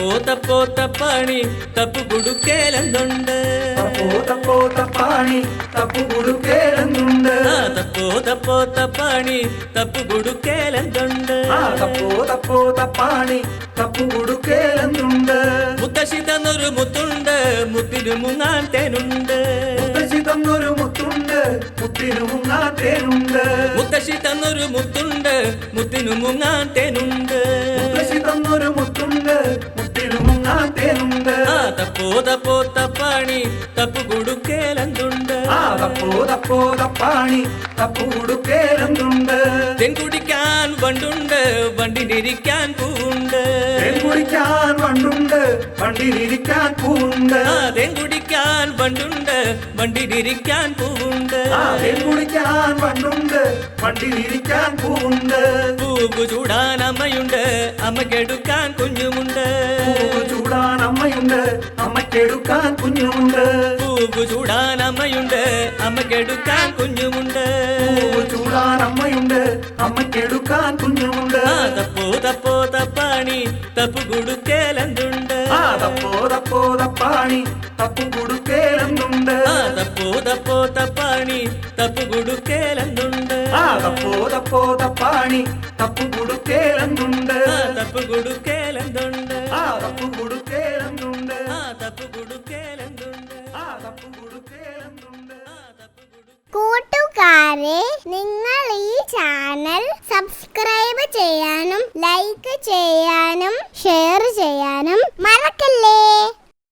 തപ്പോ പോത പണി തപ്പു കുടുക്കേലെന്തുണ്ട് പോത പോത പണി തപ്പു കുടുക്കേലെന്നുണ്ട്. പോത പോത്ത പണി തപ്പു കുടുക്കേലെന്തുണ്ട് പോത പോത പണി തപ്പു കുടുക്കേലെന്നുണ്ട്. മുത്തശ്ശി തന്നൊരു മുത്തുണ്ട് മുത്തിനു മുങ്ങാൻ തേനുണ്ട്. മുത്തശ്ശി തന്നൊരു മുത്തുണ്ട് മുത്തിനു മുങ്ങാത്തേനുണ്ട് മുത്തശ്ശി തന്നൊരു മുത്തുണ്ട് മുത്തിനു മുങ്ങാൻ തേനുണ്ട്. മുത്തശ്ശി തന്നൊരു മുത്തുണ്ട് തപ്പാണി തപ്പു കുടുക്കേലെന്തുണ്ട്. തപ്പോ തപ്പോ തപ്പാണി തപ്പു കുടുക്കേലെന്നുണ്ട് തേൻ കുടിക്കാൻ വണ്ടുണ്ട് വണ്ടിനിരിക്കാൻ പൂവുണ്ട്. തേൻ കുടിക്കാൻ വണ്ടുണ്ട് വണ്ടിനിരിക്കാൻ പൂവുണ്ട്. തെൻകുടിക്കാൻ തേൻ കുടിക്കാൻ വണ്ടുണ്ട് വണ്ടിനിരിക്കാൻ പൂവുണ്ട്. ആ കുടിക്കാൻ വണ്ടുണ്ട് വണ്ടിയിലിരിക്കാൻ പൂവുണ്ട്. പൂവ് ചൂടാൻ അമ്മയുണ്ട് അമ്മക്കെടുക്കാൻ കുഞ്ഞുമുണ്ട്. പൂവ് ചൂടാൻ അമ്മയുണ്ട് അമ്മക്കെടുക്കാൻ കുഞ്ഞുമുണ്ട്. പൂവ് ചൂടാൻ അമ്മയുണ്ട് അമ്മക്കെടുക്കാൻ കുഞ്ഞുമുണ്ട്. പൂവ് ചൂടാൻ അമ്മയുണ്ട് അമ്മക്കെടുക്കാൻ കുഞ്ഞുമുണ്ട്. തപ്പോ തപ്പോ തപ്പാണി തപ്പു കൊടുക്കേലെന്തുണ്ട്? തപ്പോ തപ്പോ തപ്പാണി തപ്പു കൊടുക്കേലെന്തുണ്ട്. തപ്പോ തപ്പോ തപ്പോ തപ്പാണി തപ്പു കൊടുക്കേലെന്നുണ്ട് ആ തപ്പോ തപ്പോ തപ്പാണി തപ്പു കൊടുക്കേലെന്നുണ്ട് ആ തപ്പു കൊടുക്കേലെന്നുണ്ട് ആ തപ്പു കൊടുക്കേലെന്നുണ്ട് ആ തപ്പു കൊടുക്കേലെന്നുണ്ട് ആ തപ്പു കൊടുക്കേലെന്നുണ്ട് ആ തപ്പു കൊടുക്ക കൂട്ടുകാരെ നിങ്ങൾ ഈ ചാനൽ സബ്സ്ക്രൈബ് ചെയ്യാനും ലൈക്ക് ചെയ്യാനും